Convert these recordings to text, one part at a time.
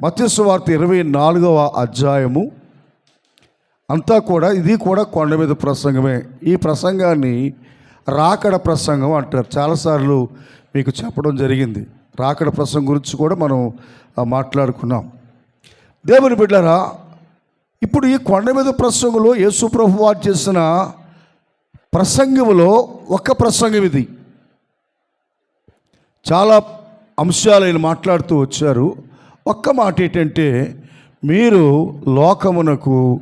మత్స్సు వార్త ఇరవై నాలుగవ అధ్యాయము. అంతా కూడా ఇది కూడా కొండ మీద ప్రసంగమే. ఈ ప్రసంగాన్ని రాకడ ప్రసంగం అంటారు. చాలాసార్లు మీకు చెప్పడం జరిగింది. రాకడ ప్రసంగం గురించి కూడా మనం మాట్లాడుకున్నాం. దేవుని బిడ్డరా ఇప్పుడు ఈ కొండ మీద ప్రసంగంలో యేసుప్రభు వారు చేసిన ప్రసంగంలో ఒక ప్రసంగం ఇది. చాలా అంశాలు ఆయన మాట్లాడుతూ వచ్చారు. ఒక్క మాట ఏంటంటే మీరు లోకమునకు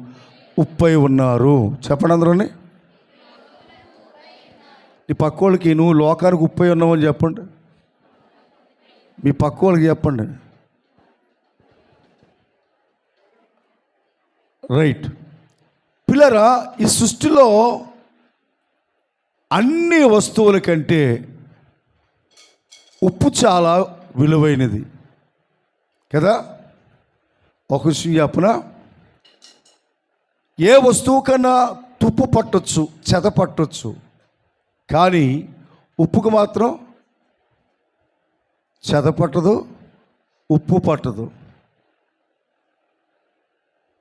ఉప్పై ఉన్నారు. చెప్పండి అందరూని. నీ పక్కోళ్ళకి నువ్వు లోకానికి ఉప్పై ఉన్నావని చెప్పండి. మీ పక్కోళ్ళకి చెప్పండి. రైట్. పిల్లరా ఈ సృష్టిలో అన్ని వస్తువుల కంటే ఉప్పు చాలా విలువైనది. కదా? ఒక విషయం ఏ వస్తువు కన్నా తుప్పు పట్టొచ్చు చెద పట్టొచ్చు కానీ ఉప్పుకు మాత్రం చెద పట్టదు ఉప్పు పట్టదు.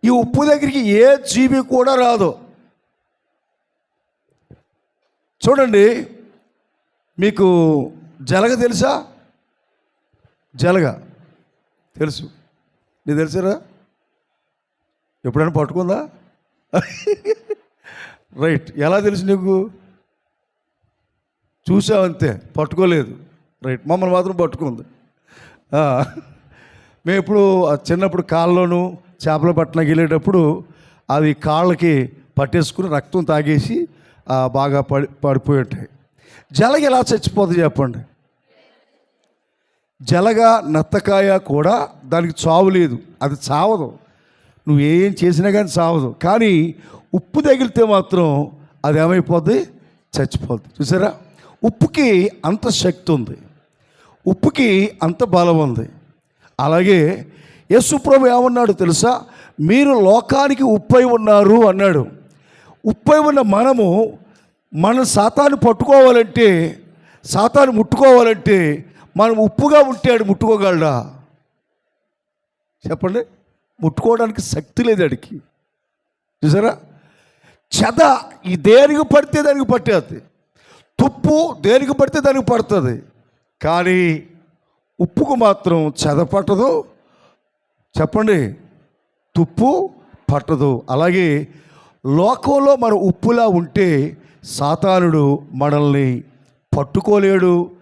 ఈ ఉప్పు దగ్గరికి ఏ జీవి కూడా రాదు. చూడండి మీకు జలగ తెలుసా? జలగ. తెలుసు. నీకు తెలుసారా? ఎప్పుడైనా పట్టుకుందా? రైట్ ఎలా తెలుసు నీకు? చూసావంతే పట్టుకోలేదు. రైట్ మమ్మల్ని మాత్రం పట్టుకుంది. మేము ఇప్పుడు చిన్నప్పుడు కాళ్ళలోనూ చేపల పట్టణకి వెళ్ళేటప్పుడు అవి కాళ్ళకి పట్టేసుకుని రక్తం తాగేసి బాగా పడి పడిపోయి ఉంటాయి. జలగ ఎలా చచ్చిపోతుంది చెప్పండి? జలగా నత్తకాయ కూడా దానికి చావు లేదు. అది చావదు. నువ్వు ఏం చేసినా కానీ చావదు. కానీ ఉప్పు తగిలితే మాత్రం అది ఏమైపోద్ది? చచ్చిపోద్ది. చూసారా? ఉప్పుకి అంత శక్తి ఉంది. ఉప్పుకి అంత బలం ఉంది. అలాగే యేసుప్రభు ఏమన్నాడు తెలుసా? మీరు లోకానికి ఉప్పై ఉన్నారు అన్నాడు. ఉప్పై ఉన్న మనము మన సాతాన్ని పట్టుకోవాలంటే సాతాన్ని ముట్టుకోవాలంటే మనం ఉప్పుగా ఉంటే ఆడు ముట్టుకోగలడా? చెప్పండి. ముట్టుకోవడానికి శక్తి లేదు ఆడికి. చూసారా? చెద ఈ దేనికి పడితే దానికి పట్టేది. తుప్పు దేనికి పడితే దానికి పడుతుంది. కానీ ఉప్పుకు మాత్రం చెద పట్టదు. చెప్పండి. తుప్పు పట్టదు. అలాగే లోకంలో మనం ఉప్పులా ఉంటే సాతానుడు మనల్ని పట్టుకోలేడు.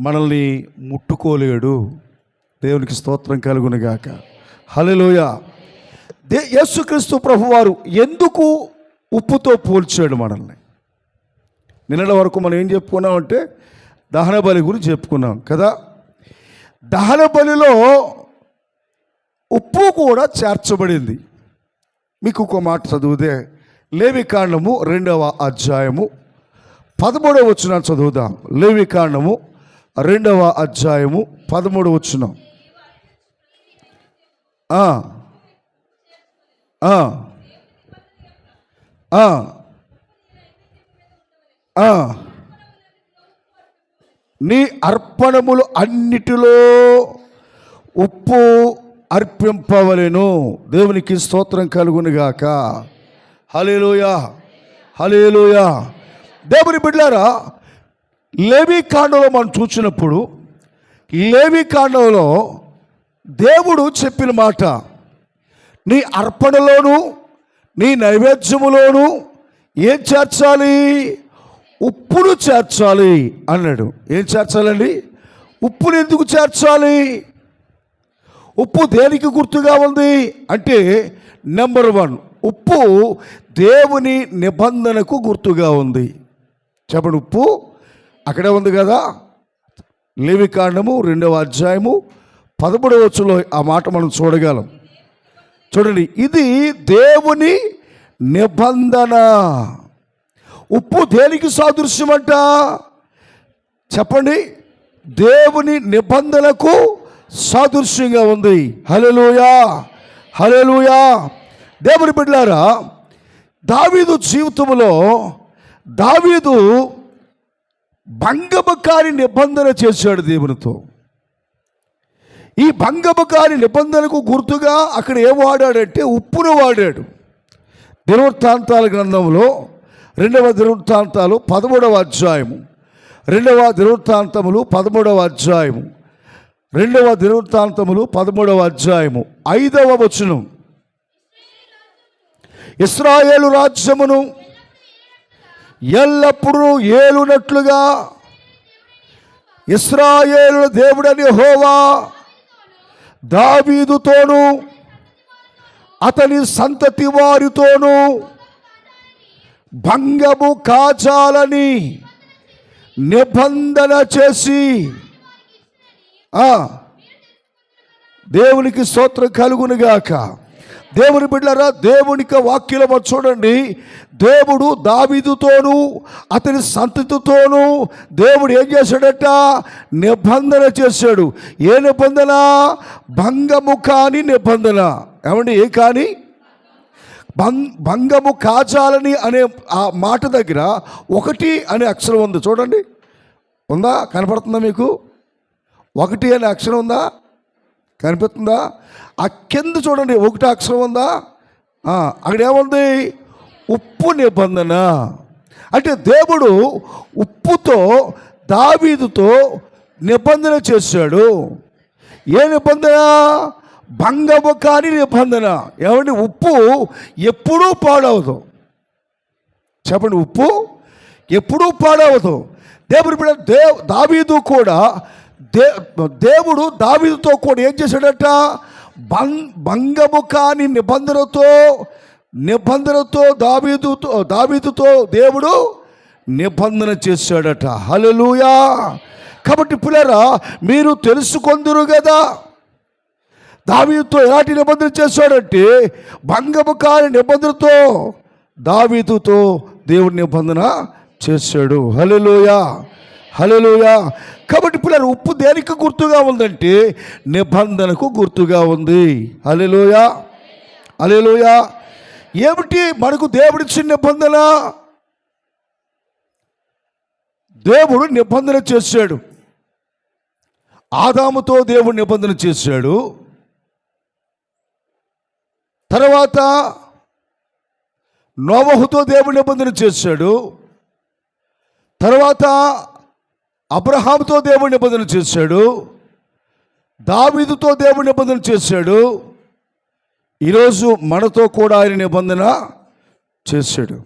మనల్ని ముట్టుకోలేడు. దేవునికి స్తోత్రం కలుగునుగాక. హలోయ దే యేసుక్రీస్తు ప్రభువారు ఎందుకు ఉప్పుతో పోల్చాడు మనల్ని? నిన్నటి వరకు మనం ఏం చెప్పుకున్నామంటే దహన బలి గురించి చెప్పుకున్నాం కదా. దహన బలిలో ఉప్పు కూడా చేర్చబడింది. మీకు ఒక మాట చదివితే లేవి కాండము రెండవ అధ్యాయము పదమూడవ వచ్చిన చదువుదాం. లేవి కాండము రెండవ అధ్యాయము పదమూడు వచ్చిన నీ అర్పణములు అన్నిటిలో ఉప్పు అర్పింపవలను. దేవునికి స్తోత్రం కలుగునుగాక హలేలుయా హలేలుయా దేవుని బిడ్డారా లేవి కాండలో మనం చూసినప్పుడు లేవి కాండంలో దేవుడు చెప్పిన మాట నీ అర్పణలోను నీ నైవేద్యములోను ఏం చేర్చాలి? ఉప్పును చేర్చాలి అన్నాడు. ఏం చేర్చాలండి? ఉప్పును ఎందుకు చేర్చాలి? ఉప్పు దేనికి గుర్తుగా ఉంది? అంటే నెంబర్ వన్ ఉప్పు దేవుని నిబంధనకు గుర్తుగా ఉంది. చెప్పండి ఉప్పు. అక్కడే ఉంది కదా? లేవి కాండము రెండవ అధ్యాయము పదమూడవ వచ్చులో ఆ మాట మనం చూడగలం. చూడండి ఇది దేవుని నిబంధన. ఉప్పు దేనికి సాదృశ్యమంట? చెప్పండి దేవుని నిబంధనకు సాదృశ్యంగా ఉంది. హలెలుయా హలెలుయా దేవుని బిడ్డారా దావీదు జీవితంలో దావీదు భంగమకారి నిబంధన చేశాడు దేవునితో. ఈ భంగము నిబంధనకు గుర్తుగా అక్కడ ఏం వాడాడంటే ఉప్పును వాడాడు. దినవృత్తాంతాల గ్రంథంలో రెండవ దినవృత్తాంతాలు పదమూడవ అధ్యాయము. రెండవ దినవృత్తాంతములు పదమూడవ అధ్యాయము. రెండవ దినవృత్తాంతములు పదమూడవ అధ్యాయము. ఐదవ వచనం. ఇస్రాయేలు రాజ్యమును ఎల్లప్పుడూ ఏలునట్లుగా. ఇస్రాయేలు దేవుడని హోవా దావీదుతోను అతని సంతతి వారితోనూ భంగము కాచాలని నిబంధన చేసి దేవునికి స్తోత్రం కలుగునుగాక. దేవుని బిడ్డరా దేవునికి వాక్యలో చూడండి. దేవుడు దావిదుతోనూ అతని సంతతితోనూ దేవుడు ఏం చేశాడట? నిబంధన చేశాడు. ఏ నిబంధన? భంగము కాని నిబంధన. ఏమండి ఏ కానీ? భంగము కాచాలని అనే ఆ మాట దగ్గర ఒకటి అనే అక్షరం ఉంది. చూడండి. ఉందా? కనపడుతుందా మీకు? ఒకటి అనే అక్షరం ఉందా? కనిపిస్తుందా? ఆ కింద చూడండి ఒకటి అక్షరం ఉందా? అక్కడ ఏముంది ఉప్పు నిబంధన. అంటే దేవుడు ఉప్పుతో దావీదుతో నిబంధన చేశాడు. ఏ నిబంధన? భంగము కాని నిబంధన. ఏమండి? ఉప్పు ఎప్పుడూ పాడవదు. చెప్పండి ఉప్పు ఎప్పుడూ పాడవదు. దేవుడు బిడ్డ దే దావీదు కూడా దే దేవుడు దావీదుతో కూడా ఏం చేశాడట? బం భంగము కాని నిబంధనతో నిబంధనతో దావీదుతో దావీదుతో దేవుడు నిబంధన చేశాడట. హలలుయా కాబట్టి పిల్లరా మీరు తెలుసుకొందురు కదా దావీదుతో ఎలాంటి నిబంధన చేశాడంటే భంగము కాని నిబంధనతో దావీదుతో దేవుడి నిబంధన చేశాడు. హలలుయా హలోయా కాబట్టి పిల్లలు ఉప్పు దేనికి గుర్తుగా ఉందంటే నిబంధనకు గుర్తుగా ఉంది. హలోయా హలెలోయ ఏమిటి? మనకు దేవుడిచ్చిన నిబంధన? దేవుడు నిబంధన చేశాడు. ఆదాముతో దేవుడు నిబంధన చేశాడు. తర్వాత నోవహుతో దేవుడు నిబంధన చేశాడు. తర్వాత అబ్రహాముతో దేవుడు నిబంధన చేశాడు దావీదుతో దేవుడు నిబంధన చేశాడు ఈరోజు మనతో కూడా ఆయన నిబంధన చేశాడు.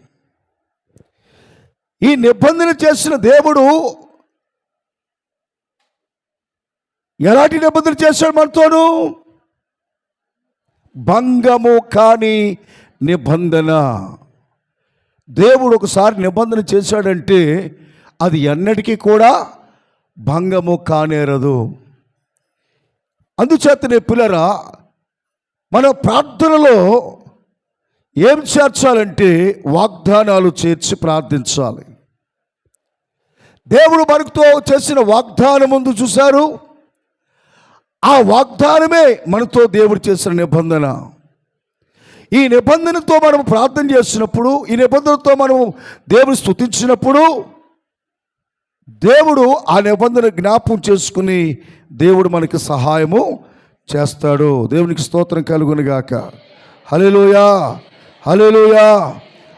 ఈ నిబంధన చేసిన దేవుడు ఎలాంటి నిబంధన చేశాడు మనతోను? భంగము కాని నిబంధన. దేవుడు ఒకసారి నిబంధన చేశాడంటే అది ఎన్నటికీ కూడా భంగము కానేరదు. అందుచేతనే పిల్లరా మన ప్రార్థనలో ఏం చేర్చాలంటే వాగ్దానాలు చేర్చి ప్రార్థించాలి. దేవుడు మనకుతో చేసిన వాగ్దానం ముందు చూశారు? ఆ వాగ్దానమే మనతో దేవుడు చేసిన నిబంధన. ఈ నిబంధనతో మనం ప్రార్థన చేసినప్పుడు ఈ నిబంధనతో మనం దేవుని స్తుతించినప్పుడు దేవుడు ఆ నిబంధన జ్ఞాపం చేసుకుని దేవుడు మనకి సహాయము చేస్తాడు. దేవునికి స్తోత్రం కలుగునిగాక. హలేలుయా హలేలుయా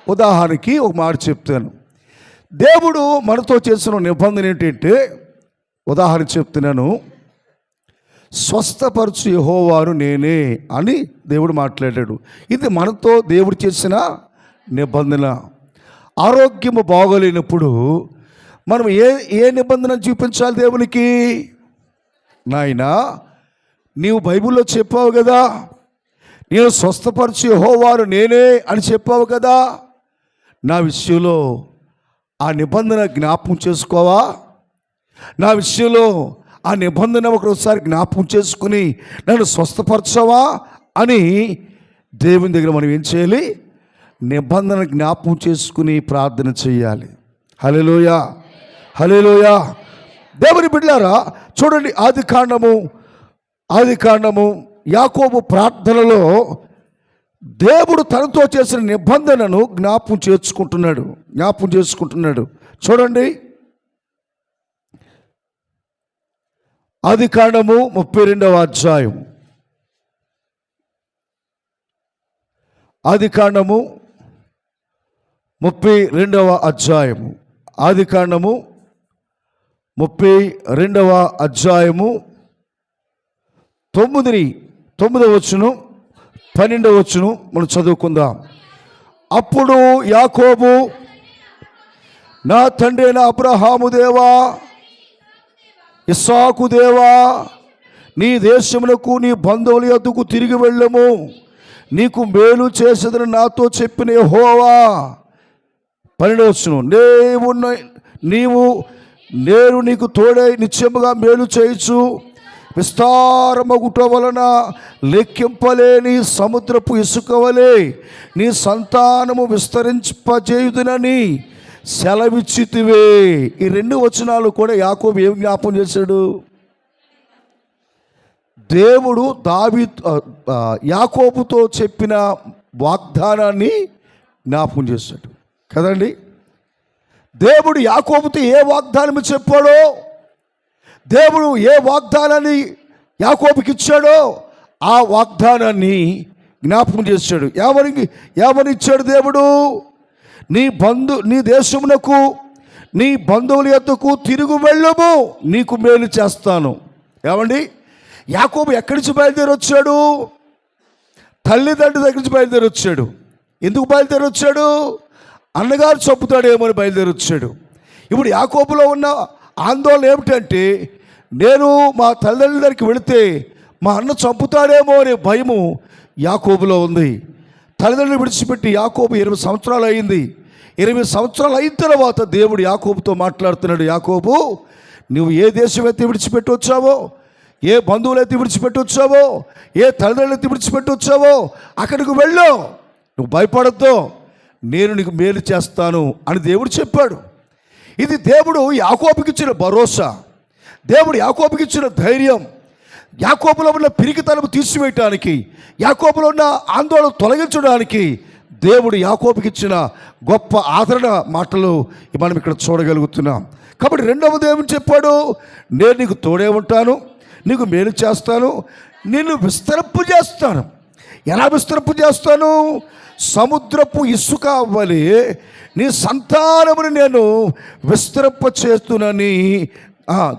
ఉదాహరణకి ఒక మాట చెప్తాను. దేవుడు మనతో చేసిన నిబంధన ఏంటంటే ఉదాహరణ చెప్తున్నాను. స్వస్థపరచు యహోవారు నేనే అని దేవుడు మాట్లాడాడు. ఇది మనతో దేవుడు చేసిన నిబంధన. ఆరోగ్యము బాగోలేనప్పుడు మనం ఏ ఏ నిబంధన చూపించాలి దేవునికి? నాయనా నీవు బైబిల్లో చెప్పావు కదా నేను స్వస్థపరిచి హోవారు నేనే అని చెప్పావు కదా నా విషయంలో ఆ నిబంధన జ్ఞాపకం చేసుకోవా? నా విషయంలో ఆ నిబంధన ఒకసారి జ్ఞాపకం చేసుకుని నన్ను స్వస్థపరచవా అని దేవుని దగ్గర మనం ఏం చేయాలి? నిబంధన జ్ఞాపకం చేసుకుని ప్రార్థన చేయాలి. హలోయా హలేలోయా దేవుని బిడ్డారా చూడండి ఆది కాండము ఆది కాండము యాకోబు ప్రార్థనలో దేవుడు తనతో చేసిన నిబంధనను జ్ఞాపం చేసుకుంటున్నాడు జ్ఞాపం చేసుకుంటున్నాడు. చూడండి. ఆది కాండము ముప్పై రెండవ అధ్యాయం. ఆది కాండము ముప్పై రెండవ అధ్యాయము. ఆది కాండము ముప్పై రెండవ అధ్యాయము తొమ్మిదిని తొమ్మిదవ వచ్చును పన్నెండవ వచ్చును మనం చదువుకుందాం. అప్పుడు యాకోబు నా తండ్రి నా అబ్రహాము దేవా ఇస్సాకు దేవా నీ దేశములకు నీ బంధువుల యొద్దకు తిరిగి వెళ్ళము. నీకు మేలు చేసేదని నాతో చెప్పిన హోవా పన్నెండవచ్చును నీవు నీవు నేను నీకు తోడై నిత్యముగా మేలు చేయొచ్చు విస్తారమగుట వలన లెక్కింపలేని సముద్రపు ఇసుకవలే నీ సంతానము విస్తరింపజేయుదునని సెలవిచ్చితివే. ఈ రెండు వచనాలు కూడా యాకోబు ఏం జ్ఞాపం చేశాడు? దేవుడు దావి యాకోబుతో చెప్పిన వాగ్దానాన్ని జ్ఞాపం చేశాడు. కదండి? దేవుడు యాకోబుతో ఏ వాగ్దానం చెప్పాడో దేవుడు ఏ వాగ్దానాన్ని యాకోబుకి ఇచ్చాడో ఆ వాగ్దానాన్ని జ్ఞాపకం చేశాడు. ఎవరికి ఎవరిచ్చాడు దేవుడు? నీ బంధు నీ దేశమునకు నీ బంధువుల యొద్దకు తిరుగు వెళ్ళము నీకు మేలు చేస్తాను. ఏమండి? యాకోబు ఎక్కడి నుంచి బయలుదేరి వచ్చాడు? తల్లిదండ్రుల దగ్గర నుంచి బయలుదేరి వచ్చాడు. ఎందుకు బయలుదేరి వచ్చాడు? అన్నగారు చంపుతాడేమో అని బయలుదేరొచ్చాడు. ఇప్పుడు యాకోబులో ఉన్న ఆందోళన ఏమిటంటే నేను మా తల్లిదండ్రుల దగ్గరికి వెళితే మా అన్న చంపుతాడేమో అనే భయము యాకోబులో ఉంది. తల్లిదండ్రులు విడిచిపెట్టి యాకోబు ఇరవై సంవత్సరాలు అయింది. ఇరవై సంవత్సరాలు అయిన తర్వాత దేవుడు యాకోబుతో మాట్లాడుతున్నాడు యాకోబు నువ్వు ఏ దేశం అయితే విడిచిపెట్టి వచ్చావో ఏ బంధువులైతే విడిచిపెట్టి వచ్చావో ఏ తల్లిదండ్రులైతే విడిచిపెట్టి వచ్చావో అక్కడికి వెళ్ళు. నువ్వు భయపడద్దు. నేను నీకు మేలు చేస్తాను అని దేవుడు చెప్పాడు. ఇది దేవుడు యాకోబుకి ఇచ్చిన భరోసా. దేవుడు యాకోబుకి ఇచ్చిన ధైర్యం. యాకోబులో ఉన్న పిరికితనము తీసివేయటానికి యాకోబులో ఉన్న ఆందోళన తొలగించడానికి దేవుడు యాకోబుకి ఇచ్చిన గొప్ప ఆదరణ మాటలు మనం ఇక్కడ చూడగలుగుతున్నాం. కాబట్టి రెండవ దేవుని చెప్పాడు నేను నీకు తోడే ఉంటాను నీకు మేలు చేస్తాను నిన్ను విస్తరింపు చేస్తాను ఎలా విస్తరింపు చేస్తాను సముద్రపు ఇసుక అవ్వాలి. నీ సంతానముని నేను విస్తరింప చేస్తునని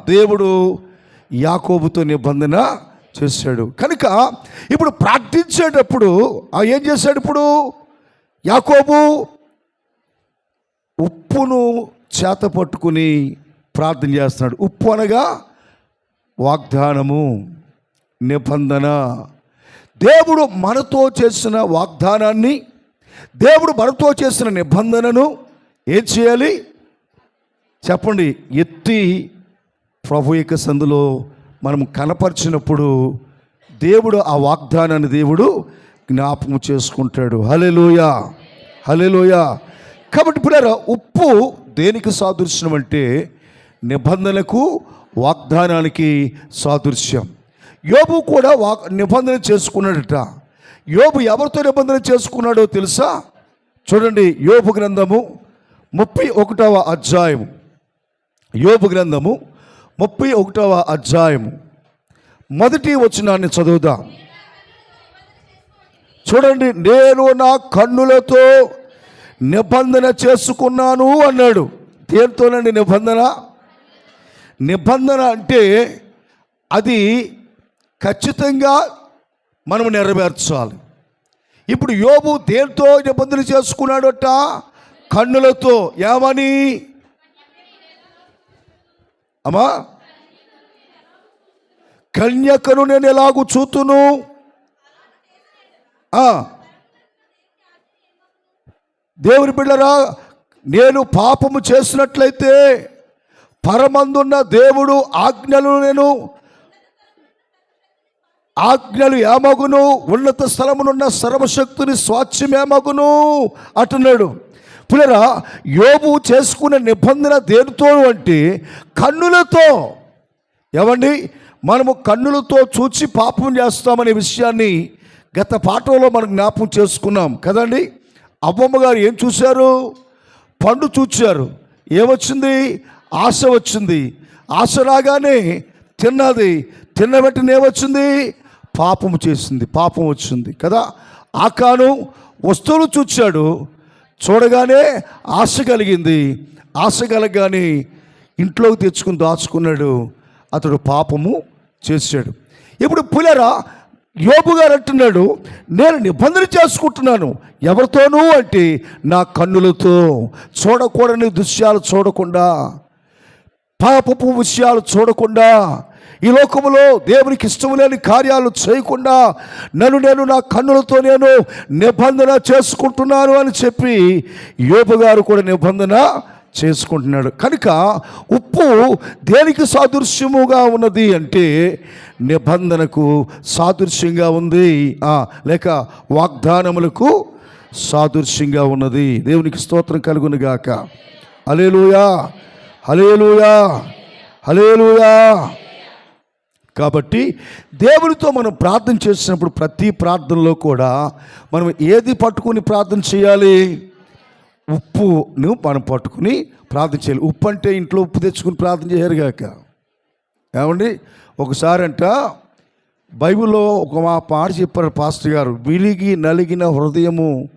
దేవుడు యాకోబుతో నిబంధన చేశాడు. కనుక ఇప్పుడు ప్రార్థించేటప్పుడు ఆ ఏం చేశాడు ఇప్పుడు? యాకోబు ఉప్పును చేత పట్టుకుని ప్రార్థన చేస్తున్నాడు. ఉప్పు అనగా వాగ్దానము నిబంధన. దేవుడు మనతో చేసిన వాగ్దానాన్ని దేవుడు మనతో చేసిన నిబంధనను ఏం చేయాలి? చెప్పండి ఎత్తి ప్రభు యొక్క సందులో మనం కనపరిచినప్పుడు దేవుడు ఆ వాగ్దానాన్ని దేవుడు జ్ఞాపకం చేసుకుంటాడు. హలెలోయ హలెలోయ కాబట్టి ఇప్పుడు ఉప్పు దేనికి సాదృశ్యం అంటే నిబంధనలకు వాగ్దానానికి సాదృశ్యం. యోబు కూడా వాక్ నిబంధన చేసుకున్నాడట. యోబు ఎవరితో నిబంధన చేసుకున్నాడో తెలుసా? చూడండి యోబు గ్రంథము ముప్పై ఒకటవ అధ్యాయము. యోబు గ్రంథము ముప్పై ఒకటవ అధ్యాయము. మొదటి వచనాన్ని చదువుదాం. చూడండి నేను నా కన్నులతో నిబంధన చేసుకున్నాను అన్నాడు. దేనితోనండి నిబంధన? నిబంధన అంటే అది ఖచ్చితంగా మనము నెరవేర్చాలి. ఇప్పుడు యోబు దేంతో నిబంధన చేసుకున్నాడట? కన్నులతో. ఏమని? అమ్మా? కన్యకను నేను ఎలాగూ చూతును? దేవుని బిడ్డరా నేను పాపము చేసినట్లయితే పరమందున్న దేవుడు ఆజ్ఞలను నేను ఆజ్ఞలు ఏమగును? ఉన్నత స్థలమునున్న సర్వశక్తుని స్వాచ్యం ఏమగును? అంటున్నాడు. పులరా యోబు చేసుకునే నిబంధన దేనితో అంటే కన్నులతో. ఏమండి? మనము కన్నులతో చూచి పాపం చేస్తామనే విషయాన్ని గత పాఠంలో మనం జ్ఞాపకం చేసుకున్నాం. కదండి? అవ్వమ్మ గారు ఏం చూశారు? పండు చూచారు. ఏమొచ్చింది? ఆశ వచ్చింది. ఆశ రాగానే తిన్నది. తిన్న వెంటనే ఏమొచ్చింది? పాపము చేసింది పాపం వచ్చింది కదా? ఆకాను వస్తువులు చూచాడు. చూడగానే ఆశ కలిగింది. ఆశ కలగగానే ఇంట్లోకి తెచ్చుకుని దాచుకున్నాడు. అతడు పాపము చేశాడు. ఇప్పుడు పులరా యోబు గారు అంటున్నాడు నేను నిబంధన చేసుకుంటున్నాను. ఎవరితోనూ అంటే నా కన్నులతో చూడకూడని దృశ్యాలు చూడకుండా పాపపు విషయాలు చూడకుండా ఈ లోకములో దేవునికి ఇష్టం లేని కార్యాలు చేయకుండా నన్ను నేను నా కన్నులతో నేను నిబంధన చేసుకుంటున్నాను అని చెప్పి యోపు గారు కూడా నిబంధన చేసుకుంటున్నాడు. కనుక ఉప్పు దేనికి సాదృశ్యముగా ఉన్నది అంటే నిబంధనకు సాదృశ్యంగా ఉంది. లేక వాగ్దానములకు సాదృశ్యంగా ఉన్నది. దేవునికి స్తోత్రం కలుగునుగాక హలేలుయా హలేలుయా హలేలుయా కాబట్టి దేవునితో మనం ప్రార్థన చేసినప్పుడు ప్రతి ప్రార్థనలో కూడా మనం ఏది పట్టుకుని ప్రార్థన చేయాలి? ఉప్పును మనం పట్టుకుని ప్రార్థన చేయాలి. ఉప్పు అంటే ఇంట్లో ఉప్పు తెచ్చుకుని ప్రార్థన చేయరు కాక ఏమండి? ఒకసారి అంట బైబిల్లో ఒక మా పాట చెప్పారు పాస్టర్ గారు విలిగి నలిగిన హృదయము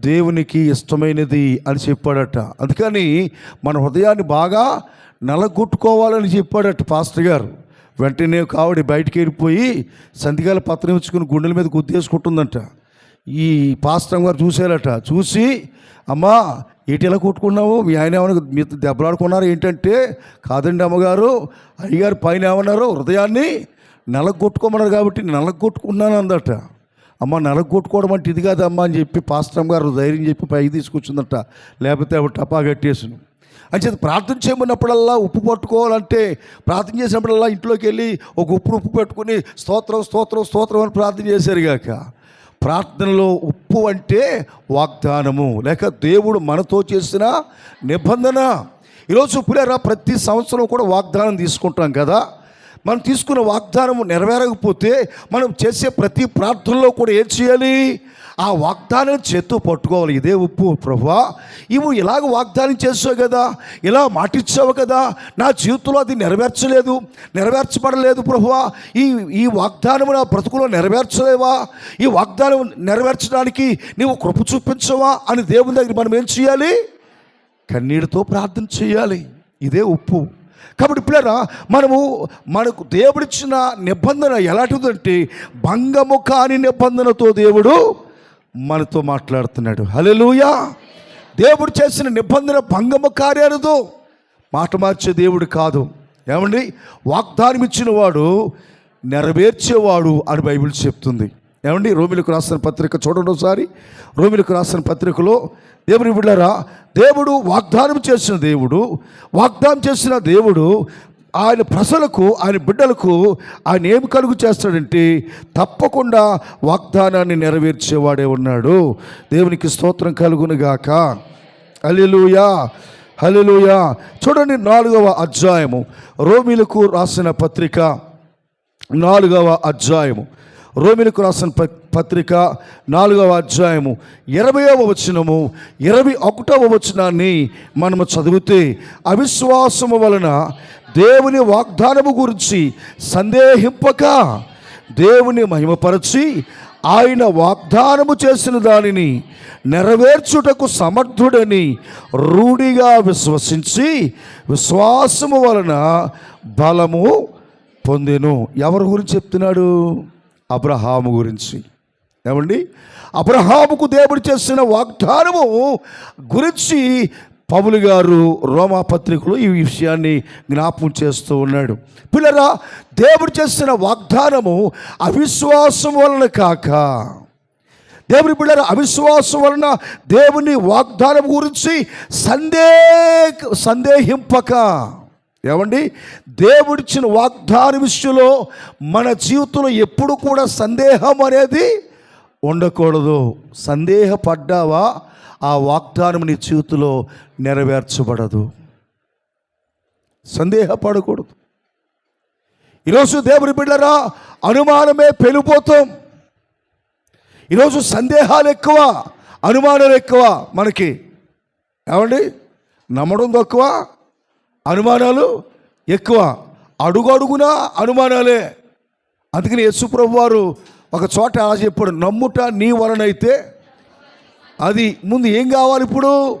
దేవునికి ఇష్టమైనది అని చెప్పాడట. అందుకని మన హృదయాన్ని బాగా నలగొట్టుకోవాలని చెప్పాడట పాస్టర్ గారు. వెంటనే కావిడి బయటికి వెళ్ళిపోయి సంధికాల పత్రం ఇచ్చుకుని గుండెల మీద గుద్దేసుకుంటుందంట. ఈ పాస్టర్ గారు చూసేయాలట చూసి అమ్మా ఏంటి ఎలా కొట్టుకున్నావు? మీ ఆయన ఏమైనా మీతో దెబ్బలాడుకున్నారు ఏంటంటే కాదండి అమ్మగారు అయ్యగారు పైన ఏమన్నారు? హృదయాన్ని నలగొట్టుకోమన్నారు కాబట్టి నలగొట్టుకున్నాను అందట. అమ్మ నలగొట్టుకోవడం అంటే ఇది కాదమ్మా అని చెప్పి పాస్టర్ గారు ధైర్యం చెప్పి పైకి తీసుకొచ్చిందట. లేకపోతే ఆవిడ టపా కట్టేసాను అంచేత ప్రార్థన చేయమన్నప్పుడల్లా ఉప్పు పట్టుకోవాలంటే ప్రార్థన చేసినప్పుడల్లా ఇంట్లోకి వెళ్ళి ఒక ఉప్పు ఉప్పు పెట్టుకుని స్తోత్రం స్తోత్రం స్తోత్రం అని ప్రార్థన చేశారుగాక ప్రార్థనలో ఉప్పు అంటే వాగ్దానము. లేక దేవుడు మనతో చేసిన నిబంధన. ఈరోజు పులేరా ప్రతి సంవత్సరం కూడా వాగ్దానం తీసుకుంటాం కదా. మనం తీసుకున్న వాగ్దానం నెరవేరకపోతే మనం చేసే ప్రతి ప్రార్థనలో కూడా ఏం చేయాలి? ఆ వాగ్దానం చేత్తో పట్టుకోవాలి. ఇదే ఉప్పు ప్రభువా. ఇవి ఇలాగ వాగ్దానం చేసావు కదా. ఇలా మాటిచ్చావు కదా. నా జీవితంలో అది నెరవేర్చలేదు. నెరవేర్చబడలేదు ప్రభువా. ఈ ఈ వాగ్దానం నా బ్రతుకులో నెరవేర్చలేవా? ఈ వాగ్దానం నెరవేర్చడానికి నీవు కృప చూపించవా? అని దేవుని దగ్గర మనం ఏం చేయాలి? కన్నీటితో ప్రార్థన చేయాలి. ఇదే ఉప్పు. కాబట్టి పిల్లరా మనము మనకు దేవుడిచ్చిన నిబంధన ఎలాంటిదంటే భంగము కాని నిబంధనతో దేవుడు మనతో మాట్లాడుతున్నాడు. హల్లెలూయా! దేవుడు చేసిన నిబంధన భంగము కార్యనదు మాట మార్చే దేవుడు కాదు. ఏమండి? వాగ్దానం ఇచ్చిన వాడు నెరవేర్చేవాడు అని బైబిల్ చెప్తుంది. ఏమండి? రోమిలకు రాసిన పత్రిక చూడండి ఒకసారి. రోమిలకు రాసిన పత్రికలో దేవుని బిడ్డరా దేవుడు వాగ్దానం చేసిన దేవుడు వాగ్దానం చేసిన దేవుడు ఆయన ప్రజలకు ఆయన బిడ్డలకు ఆయన ఏమి కలుగు చేస్తాడంటే తప్పకుండా వాగ్దానాన్ని నెరవేర్చేవాడే ఉన్నాడు. దేవునికి స్తోత్రం కలుగునుగాక అలిలుయా హలిలుయా చూడండి నాలుగవ అధ్యాయము. రోమిలకు రాసిన పత్రిక. నాలుగవ అధ్యాయము. రోమిలకు రాసిన ప- పత్రిక. నాలుగవ అధ్యాయము. ఇరవయవ వచనము. ఇరవై ఒకటవ వచనాన్ని మనము చదివితే అవిశ్వాసము వలన దేవుని వాగ్దానము గురించి సందేహింపక దేవుని మహిమపరచి ఆయన వాగ్దానము చేసిన దానిని నెరవేర్చుటకు సమర్థుడని రూఢిగా విశ్వసించి విశ్వాసము వలన బలము పొందెను. ఎవరి గురించి చెప్తున్నాడు? అబ్రహాము గురించి. ఏమండి? అబ్రహాముకు దేవుడు చేసిన వాగ్దానము గురించి పౌలు గారు రోమాపత్రికలో ఈ విషయాన్ని జ్ఞాపం చేస్తూ ఉన్నాడు. పిల్లరా దేవుడు చేసిన వాగ్దానము అవిశ్వాసం వలన కాక. దేవుని బిడ్డల అవిశ్వాసం వలన దేవుని వాగ్దానం గురించి సందేహ సందేహింపక. ఏమండి? దేవుడిచ్చిన వాగ్దాన విషయంలో మన జీవితంలో ఎప్పుడు కూడా సందేహం అనేది ఉండకూడదు. సందేహపడ్డావా? ఆ వాగ్దానం నీ జీవితంలో నెరవేర్చబడదు. సందేహపడకూడదు. ఈరోజు దేవుని బిడ్డరా అనుమానమే పెళ్ళిపోతాం ఈరోజు సందేహాలు ఎక్కువ అనుమానాలు ఎక్కువ మనకి. ఏమండి? నమ్మడం తక్కువ అనుమానాలు ఎక్కువ. అడుగు అడుగునా అనుమానాలే. అందుకని యేసుప్రభు వారు ఒక చోట అలా చెప్పాడు నమ్ముట నీ వలనైతే అది ముందు ఏం కావాలి ఇప్పుడు?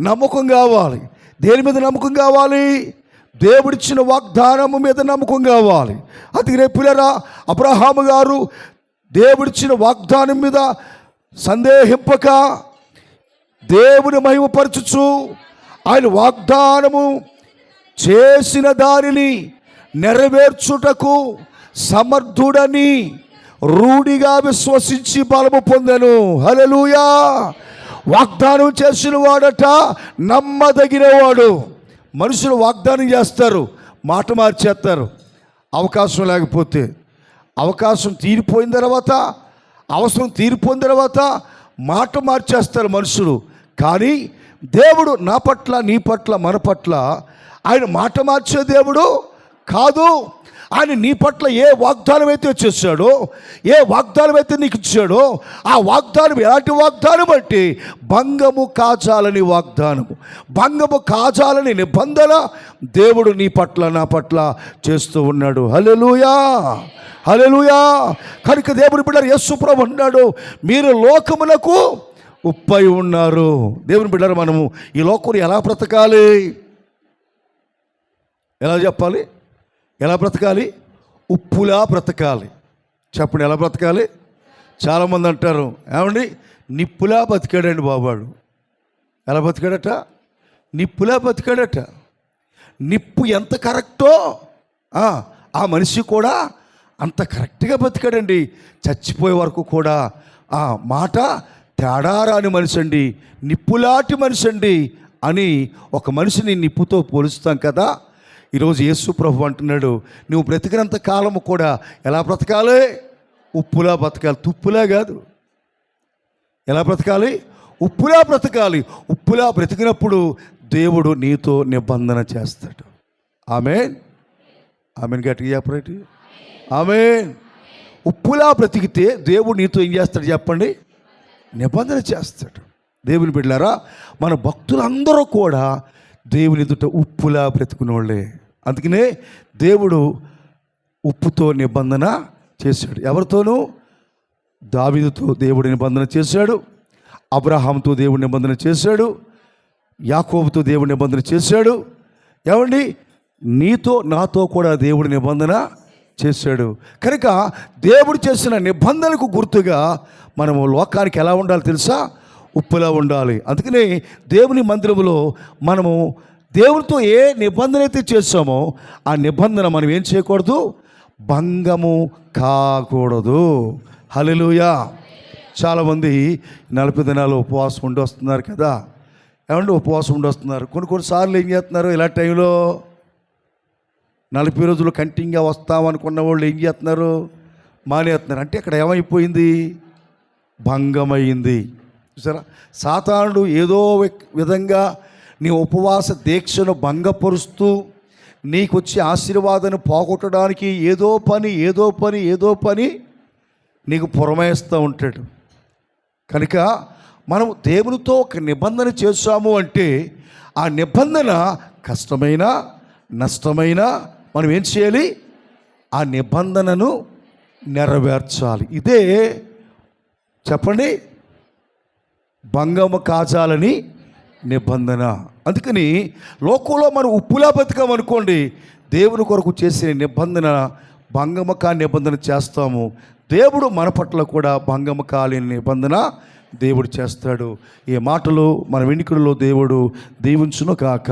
నమ్మకం కావాలి. దేని మీద నమ్మకం కావాలి? దేవుడిచ్చిన వాగ్దానము మీద నమ్మకం కావాలి. అందుకనే పిల్లరా అబ్రహాము గారు దేవుడిచ్చిన వాగ్దానం మీద సందేహింపక దేవుని మహిమపరచుచు ఆయన వాగ్దానము చేసిన దానిని నెరవేర్చుటకు సమర్థుడని రూఢిగా విశ్వసించి బలము పొందెను. హలలుయా వాగ్దానం చేసిన వాడట నమ్మదగినవాడు. మనుషులు వాగ్దానం చేస్తారు మాట మార్చేస్తారు. అవకాశం లేకపోతే అవకాశం తీరిపోయిన తర్వాత అవసరం తీరిపోయిన తర్వాత మాట మార్చేస్తారు మనుషులు. కానీ దేవుడు నా పట్ల నీ పట్ల మన పట్ల ఆయన మాట మార్చే దేవుడు కాదు. ఆయన నీ పట్ల ఏ వాగ్దానం అయితే చేశాడో ఏ వాగ్దానం అయితే నీకు ఇచ్చాడో ఆ వాగ్దానం ఎలాంటి వాగ్దానం అంటే భంగము కాచాలని వాగ్దానము. భంగము కాచాలని నిబంధన దేవుడు నీ పట్ల నా పట్ల చేస్తూ ఉన్నాడు. హలెలుయా హలెలుయా కనుక దేవుడు బిడ్డారు యస్సు ప్రభు అన్నాడు మీరు లోకమునకు ఉప్పై ఉన్నారు. దేవుని బిడ్డారు మనము ఈ లోకం ఎలా బ్రతకాలి? ఎలా చెప్పాలి? ఎలా బ్రతకాలి? ఉప్పులా బ్రతకాలి. చెప్పండి ఎలా బ్రతకాలి? చాలామంది అంటారు ఏమండి? నిప్పులా బతికాడండి బాబాడు. ఎలా బతికాడట? నిప్పులా బతికాడట. నిప్పు ఎంత కరెక్టో ఆ, మనిషి కూడా అంత కరెక్ట్గా బతికాడండి. చచ్చిపోయే వరకు కూడా ఆ మాట తేడా రాని మనిషి అండి నిప్పులాంటి మనిషి అండి అని ఒక మనిషిని నిప్పుతో పోలుస్తాం కదా. ఈరోజు యేసు ప్రభు అంటున్నాడు నువ్వు బ్రతికినంత కాలము కూడా ఎలా బ్రతకాలి? ఉప్పులా బ్రతకాలి. తుప్పులా కాదు. ఎలా బ్రతకాలి? ఉప్పులా బ్రతకాలి. ఉప్పులా బ్రతికినప్పుడు దేవుడు నీతో నిబంధన చేస్తాడు. ఆమె ఆమెను. గట్టిగా చెప్పరేటి ఆమె ఉప్పులా బ్రతికితే దేవుడు నీతో ఏం చేస్తాడు చెప్పండి? నిబంధన చేస్తాడు. దేవుని బిడ్డారా మన భక్తులందరూ కూడా దేవుని ఎదుట ఉప్పులా బ్రతుకునే వాళ్ళే అందుకనే దేవుడు ఉప్పుతో నిబంధన చేశాడు. ఎవరితోనూ? దావిదుతో దేవుడు నిబంధన చేశాడు. అబ్రహాంతో దేవుడు నిబంధన చేశాడు. యాకోబుతో దేవుడు నిబంధన చేశాడు. ఏమండి? నీతో నాతో కూడా దేవుడు నిబంధన చేశాడు. కనుక దేవుడు చేసిన నిబంధనకు గుర్తుగా మనము లోకానికి ఎలా ఉండాలి తెలుసా? ఉప్పులా ఉండాలి. అందుకనే దేవుని మందిరంలో మనము దేవునితో ఏ నిబంధన అయితే చేస్తామో ఆ నిబంధన మనం ఏం చేయకూడదు? భంగము కాకూడదు. హలలుయా చాలామంది నలభై దినాలు ఉపవాసం ఉండి వస్తున్నారు కదా. ఏమంటే ఉపవాసం ఉండి వస్తున్నారు? కొన్ని కొన్నిసార్లు ఏం చేస్తున్నారు? ఇలా టైంలో నలభై రోజులు కంటిన్యూగా వస్తామనుకున్న వాళ్ళు ఏం చేస్తున్నారు? మానేస్తున్నారు. అంటే ఇక్కడ ఏమైపోయింది? భంగమైంది. చూసారా? సాతానుడు ఏదో విధంగా నీ ఉపవాస దీక్షను భంగపరుస్తూ నీకు వచ్చే ఆశీర్వాదాన్ని పోగొట్టడానికి ఏదో పని ఏదో పని ఏదో పని నీకు పురమేస్తూ ఉంటాడు. కనుక మనం దేవునితో ఒక నిబంధన చేశాము అంటే ఆ నిబంధన కష్టమైన నష్టమైన మనం ఏం చేయాలి? ఆ నిబంధనను నెరవేర్చాలి. ఇదే చెప్పండి? భంగము కాచాలని నిబంధన. అందుకని లోకంలో మనం ఉప్పులా బతికామనుకోండి దేవుని కొరకు చేసిన నిబంధన భంగమకా నిబంధన చేస్తాము. దేవుడు మన పట్ల కూడా భంగమ కాలేని నిబంధన దేవుడు చేస్తాడు. ఈ మాటలు మన వెనుకల్లో దేవుడు దీవించును కాక